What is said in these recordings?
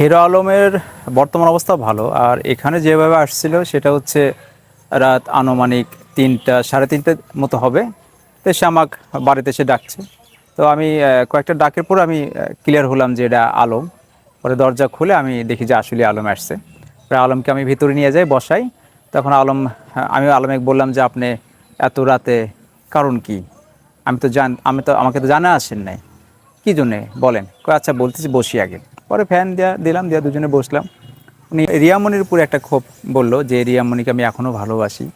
Hero আলমের বর্তমান অবস্থা ভালো, আর এখানে যেভাবে আসছিল সেটা হচ্ছে রাত আনুমানিক তিনটা, সাড়ে তিনটের মতো হবে। তো সে আমাক বাড়িতে এসে ডাকছে। তো আমি কয়েকটা ডাকের পর আমি ক্লিয়ার হলাম যে এটা আলম। পরে দরজা খুলে আমি দেখি যে আসলে আলম আসছে। পরে আলমকে আমি ভিতরে নিয়ে যাই, বসাই। তখন আলম আমি আলমে বললাম যে, আপনি এত রাতে কারণ কি? আমি তো জান, আমি তো, আমাকে তো জানা আসেন নাই। কী জন্যে? বলেন। আচ্ছা বলতেছি, বসি আগে। পরে ফ্যান দেওয়া দিলাম, দিয়ে দুজনে বসলাম। উনি রিয়ামণির উপরে একটা ক্ষোভ বলল যে, রিয়ামণিকে আমি এখনও ভালোবাসি।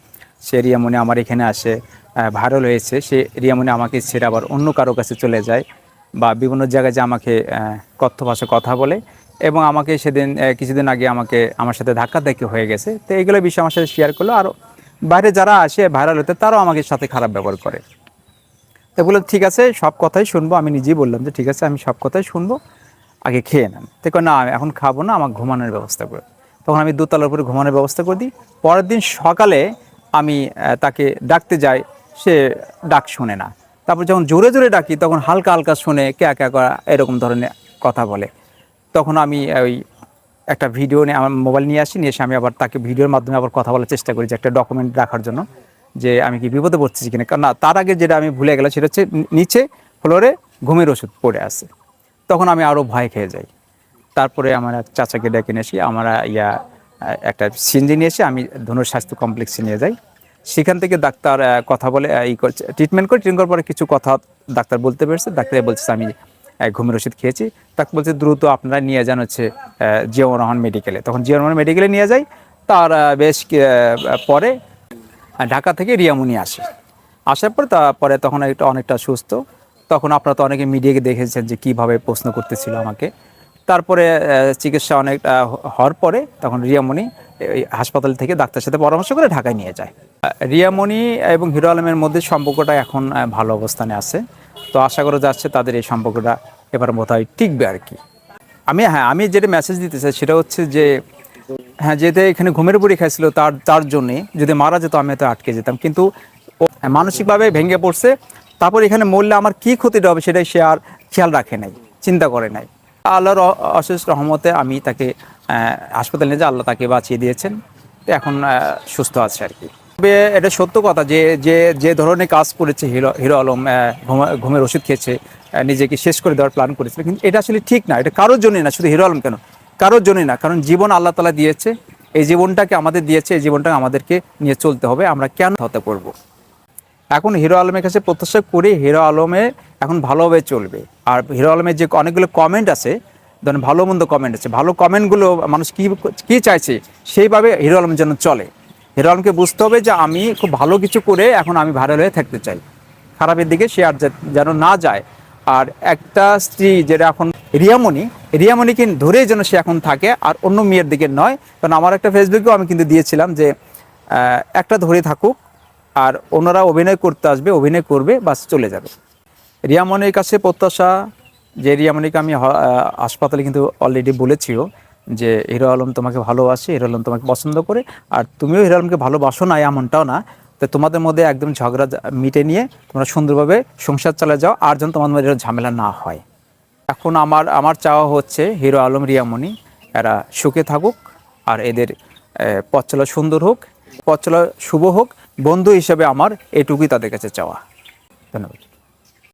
সে রিয়ামণি আমার এখানে আসে ভাইরাল হয়েছে। সে রিয়ামণি আমাকে ছেড়ে আবার অন্য কারও কাছে চলে যায় বা বিভিন্ন জায়গায় যে আমাকে কথ্য ভাষায় কথা বলে এবং আমাকে সেদিন কিছুদিন আগে আমাকে, আমার সাথে ধাক্কাধাক্কি হয়ে গেছে। তো এইগুলো বিষয় আমার সাথে শেয়ার করল। আর বাইরে যারা আসে, ভাইরাল হতে, তারাও আমাকে সাথে খারাপ ব্যবহার করে। তো বলল, ঠিক আছে, সব কথাই শুনব। আমি নিজেই বললাম যে, ঠিক আছে, আমি সব কথাই শুনব। আগে খেয়ে নেন। তো না, আমি এখন খাব না, আমার ঘুমানোর ব্যবস্থা করে তখন আমি দোতলার উপরে ঘুমানোর ব্যবস্থা করে দিই। পরের দিন সকালে আমি তাকে ডাকতে যাই, সে ডাক শোনে না। তারপর যখন জোরে জোরে ডাকি, তখন হালকা হালকা শুনে ক্যা ক্যা করা এরকম ধরনের কথা বলে। তখন আমি ওই একটা ভিডিও নিয়ে, আমার মোবাইল নিয়ে আসি, নিয়ে এসে আমি আবার তাকে ভিডিওর মাধ্যমে আবার কথা বলার চেষ্টা করি যে একটা ডকুমেন্ট রাখার জন্য যে আমি কি বিপদে পড়তেছি কিনা। কারণ না, তার আগে যেটা আমি ভুলে গেলাম, সেটা হচ্ছে নিচে ফ্লোরে ঘুমের ওষুধ পড়ে আছে। তখন আমি আরও ভয় খেয়ে যাই। তারপরে আমার এক চাচাকে ডেকে নিয়ে আসি আমরা, ইয়া, একটা সিনজি নিয়ে এসে আমি ধনুর স্বাস্থ্য কমপ্লেক্সে নিয়ে যাই। সেখান থেকে ডাক্তার কথা বলে ই করছে ট্রিটমেন্ট করে ট্রিটমেন্ট করার পরে কিছু কথা ডাক্তার বলতে পেরেছে। ডাক্তার বলছে, আমি ঘুমের ওষুধ খেয়েছি। তাকে বলছে, দ্রুত আপনারা নিয়ে যান হচ্ছে জিয়াউর রহমান মেডিকেলে তখন জিয়াউর রহমান মেডিকেলে নিয়ে যাই। তার বেশ পরে ঢাকা থেকে রিয়ামুনি আসে। আসার পর তারপরে তখন একটা অনেকটা সুস্থ। তখন আপনারা তো অনেকে মিডিয়াকে দেখেছেন যে কীভাবে প্রশ্ন করতেছিল আমাকে। তারপরে চিকিৎসা অনেক হওয়ার পরে তখন রিয়ামণি হাসপাতাল থেকে ডাক্তারের সাথে পরামর্শ করে ঢাকায় নিয়ে যায়। রিয়ামণি এবং হিরো আলমের মধ্যে সম্পর্কটা এখন ভালো অবস্থানে আছে। তো আশা করা যাচ্ছে তাদের এই সম্পর্কটা এবার বোধহয় টিকবে আর কি। আমি হ্যাঁ আমি যেটা মেসেজ দিতে চাই সেটা হচ্ছে যে হ্যাঁ যেতে এখানে ঘুমের উপরই খাইছিল তার তার জন্যে যদি মারা যেত আমি হয়তো আটকে যেতাম। কিন্তু মানসিকভাবে ভেঙে পড়ছে। তারপর এখানে মরলে আমার কি ক্ষতিটা হবে সেটাই সে আর খেয়াল রাখে নাই, চিন্তা করে নাই। আল্লাহর অশেষ রহমতে আমি তাকে হাসপাতালে নিয়ে যে আল্লাহ তাকে বাঁচিয়ে দিয়েছেন। তো এখন সুস্থ আছে আর কি। তবে এটা সত্য কথা যে যে যে ধরনের কাজ করেছে হিরো হিরো আলম ঘুমের ওষুধ খেয়েছে নিজেকে শেষ করে দেওয়ার প্ল্যান করেছিল। কিন্তু এটা আসলে ঠিক না, এটা কারোর জন্যই না, শুধু হিরো আলম কেন? কারোর জন্যই না, কারণ জীবন আল্লাহ তালা দিয়েছে, এই জীবনটাকে আমাদের দিয়েছে, এই জীবনটাকে আমাদেরকে নিয়ে চলতে হবে। আমরা কেন হতে করব। এখন হিরো আলমের কাছে প্রত্যাশা করি হিরো আলমে এখন ভালোভাবে চলবে। আর হিরো আলমের যে অনেকগুলো কমেন্ট আছে, ধরেন ভালো মন্দ কমেন্ট আছে, ভালো কমেন্টগুলো মানুষ কী কী চাইছে, সেইভাবে হিরো আলম যেন চলে। হিরো আলমকে বুঝতে হবে যে আমি খুব ভালো কিছু করে এখন আমি ভাইরাল হয়ে থাকতে চাই। খারাপের দিকে সে আর যেন না যায়। আর একটা স্ত্রী যেটা এখন রিয়ামণি রিয়ামণিকে ধরেই যেন সে এখন থাকে, আর অন্য মেয়ের দিকে নয়। কারণ আমার একটা ফেসবুকেও আমি কিন্তু দিয়েছিলাম যে একটা ধরে থাকুক আর ওনারা অভিনয় করতে আসবে, অভিনয় করবে, বাস চলে যাবে। রিয়ামণির কাছে প্রত্যাশা, যে রিয়ামণিকে আমি হাসপাতালে কিন্তু অলরেডি বলেছিও যে, হিরো আলম তোমাকে ভালোবাসে, হিরো আলম তোমাকে পছন্দ করে, আর তুমিও হিরো আলমকে ভালোবাসো না, এমনটাও না। তো তোমাদের মধ্যে একদম ঝগড়া মিটে নিয়ে তোমরা সুন্দরভাবে সংসার চালা যাও, আর যেন তোমাদের মধ্যে ঝামেলা না হয়। এখন আমার আমার চাওয়া হচ্ছে হিরো আলম রিয়ামণি এরা সুখে থাকুক, আর এদের পথ চলা সুন্দর হোক। পথ চলা শুভ হোক। বন্ধু হিসেবে আমার এটুকুই তাদের কাছে চাওয়া। ধন্যবাদ।